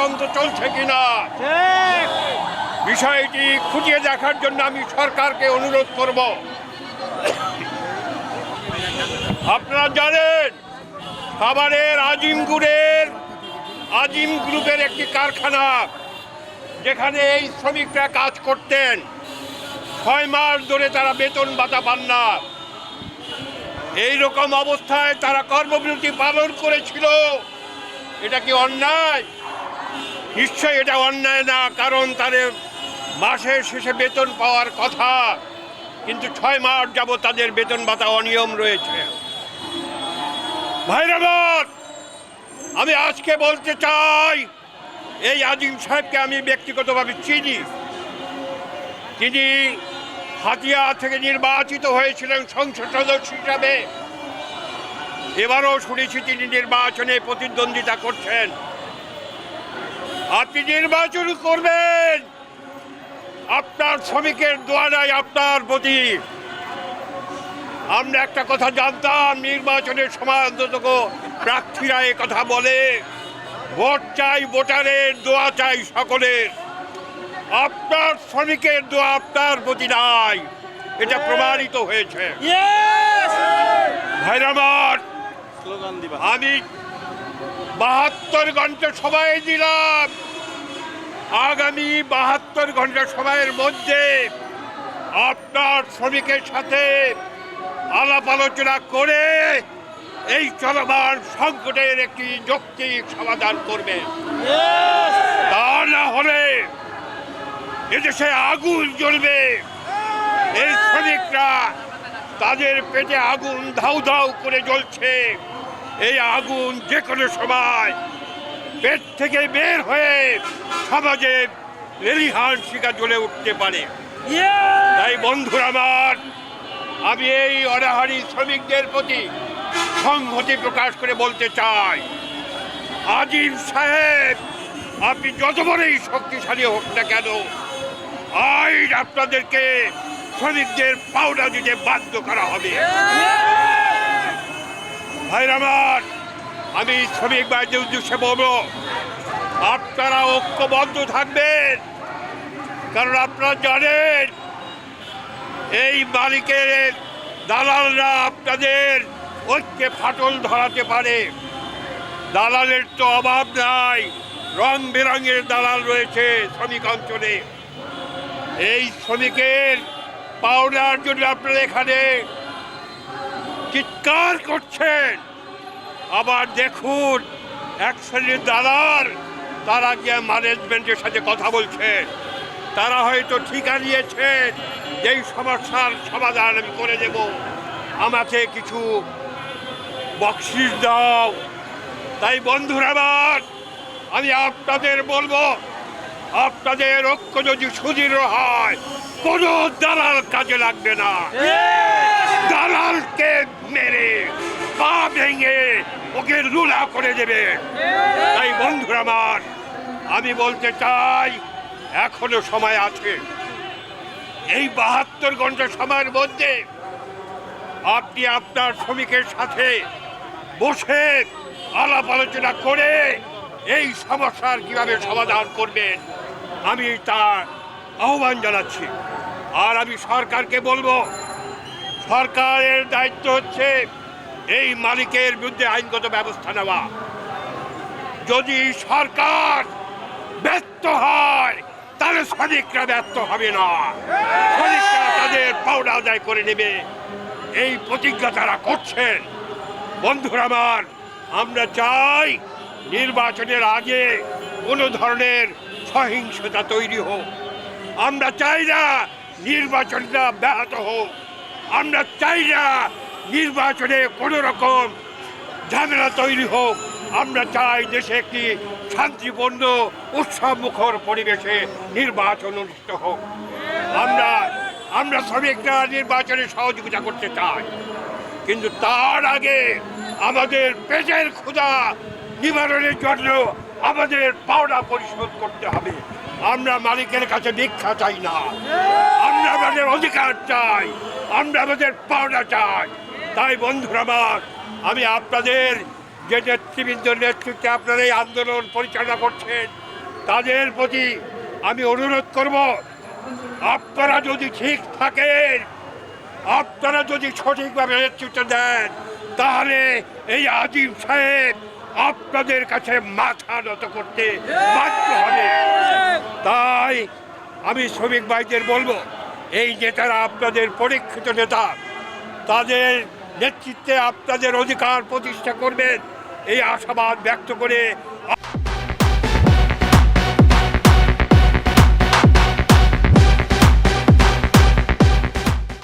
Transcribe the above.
ষড়যন্ত্র চলছে কিনা? বিষয়টি খুঁটিয়ে দেখার জন্য আমি সরকারকে অনুরোধ করব। আপনারা জানেন, খাবারের আজিমগুড়ের আজিম গ্রুপের একটি কারখানা, যেখানে এই শ্রমিকরা কাজ করতেন। ছয় মাস ধরে তারা বেতন ভাতা পান না। এই রকম অবস্থায় তারা কর্মবিরতি পালন করেছিল। এটা কি অন্যায়? নিশ্চয় এটা অন্যায় না, কারণ তাদের মাসের শেষে বেতন পাওয়ার কথা। কিন্তু ছয় মাস যাবত তাদের বেতন ভাতা অনিয়ম রয়েছে। ভাইরাবাদ আমি আজকে বলতে চাই, এই আজিম সাহেবকে আমি ব্যক্তিগতভাবে চিনি। তিনি হাতিয়া থেকে নির্বাচিত হয়েছিলেন সংসদ সদস্য হিসাবে। এবারও শুনেছি তিনি নির্বাচনে প্রতিদ্বন্দ্বিতা করছেন। আপনি নির্বাচন করবেন। আপনার শ্রমিকের দোয়ারাই আপনার প্রতি। আমরা একটা কথা জানতাম নির্বাচনের সময় অন্তত প্রার্থীরা এ কথা বলে। ভোট চাই ভোটারের দোয়া চাই সকলের। আপনার শ্রমিকের দোয়া আপনার প্রতি নাই। এটা প্রমাণিত হয়েছে। ভাইরামার আমি বাহাত্তর ঘণ্টা সময় দিলাম। আগামী বাহাত্তর ঘণ্টা সময়ের মধ্যে আপনার শ্রমিকের সাথে আলাপ আলোচনা করে এই চলমান সংকটের একটি যৌক্তিক সমাধান করবে। তা না হলে এদেশে আগুন জ্বলবে। এই শ্রমিকরা তাদের পেটে আগুন ধাউ ধাউ করে জ্বলছে। এই আগুন যে কোনো সময় পেট থেকে বের হয়ে সমাজে লেলিহান শিকা জ্বলে উঠতে পারে। তাই বন্ধুরা আমার আমি এই অনাহারি শ্রমিকদের প্রতি সংহতি প্রকাশ করে বলতে চাই আজিম সাহেব আপনি যত বড়ই শক্তিশালী হোক না কেন আইন আপনাদেরকে শ্রমিকদের পাওনা দিতে বাধ্য করা হবে। ভাইরা আমার, আমি শ্রমিক ভাইদের উদ্দেশ্যে বলব। আপনারা ঐক্যবদ্ধ থাকবেন, কারণ আপনারা জানেন, এই মালিকের দালালরা আপনাদের ঐক্যে ফাটল ধরাতে পারে। দালালের তো অভাব নাই রং বেরঙের দালাল রয়েছে শ্রমিক অঞ্চলে। এই শ্রমিকের পাওনার জন্য আপনারা এখানে চিৎকার করছেন। আবার দেখুন, এক শ্রেণির দালাল তারা গিয়ে ম্যানেজমেন্টের সাথে কথা বলছেন তারা হয়তো ঠিকা নিয়েছেন যেই সমস্যার সমাধান আমি করে দেব। আমাকে কিছু বকশিস দাও। তাই বন্ধুরা আমার, আমি আপনাদের বলব, আপনাদের ঐক্য যদি সুদৃঢ় হয়, কোনো দালাল কাজে লাগবে না। দালালকে মেরে পা ভেঙে ওকে লুলা করে দেবে। তাই বন্ধুরা আমার, আমি বলতে চাই, এখনও সময় আছে। এই বাহাত্তর ঘণ্টা সময়ের মধ্যে আপনি আপনার শ্রমিকের সাথে বসে আলাপ আলোচনা করে এই সমস্যার কীভাবে সমাধান করবেন, আমি তার আহ্বান জানাচ্ছি। আর আমি সরকারকে বলব সরকারের দায়িত্ব হচ্ছে এই মালিকের বিরুদ্ধে আইনগত ব্যবস্থা নেওয়া। যদি সরকার ব্যর্থ হয়, তাহলে শ্রমিকরা ব্যর্থ হবে না। শ্রমিকরা তাদের পাওনা আদায় করে নেবে। এই প্রতিজ্ঞা তারা করছেন। বন্ধুরা আমার, আমরা চাই নির্বাচনের আগে কোনো ধরনের সহিংসতা তৈরি হোক। আমরা চাই না নির্বাচনটা ব্যাহত হোক। আমরা চাই না নির্বাচনে কোনো রকম ঝামেলা তৈরি হোক। আমরা চাই দেশে একটি শান্তিপূর্ণ উৎসব মুখর পরিবেশে নির্বাচন অনুষ্ঠিত হোক। আমরা আমরা শ্রমিকরা নির্বাচনে সহযোগিতা করতে চাই। কিন্তু তার আগে আমাদের পেটের ক্ষুধা নিবারণের জন্য আমাদের পাওনা পরিশোধ করতে হবে। আমরা মালিকের কাছে ভিক্ষা চাই না। আমরা আমাদের অধিকার চাই। আমরা আমাদের পাওনা চাই। তাই বন্ধুরা আমার, আমি আপনাদের যে নেতৃবৃন্দ নেতৃত্বে আপনারা এই আন্দোলন পরিচালনা করছেন, তাদের প্রতি আমি অনুরোধ করব, আপনারা যদি ঠিক থাকেন, আপনারা যদি সঠিকভাবে নেতৃত্ব দেন, তাহলে এই আজিম সাহেব আপনাদের কাছে মাথা নত করতে বাধ্য হবে। তাই আমি শ্রমিক ভাইদের বলব, এই নেতারা আপনাদের পরীক্ষিত নেতা, তাদের নেতৃত্বে আপনাদের অধিকার প্রতিষ্ঠা করবেন, এই আশাবাদ ব্যক্ত করে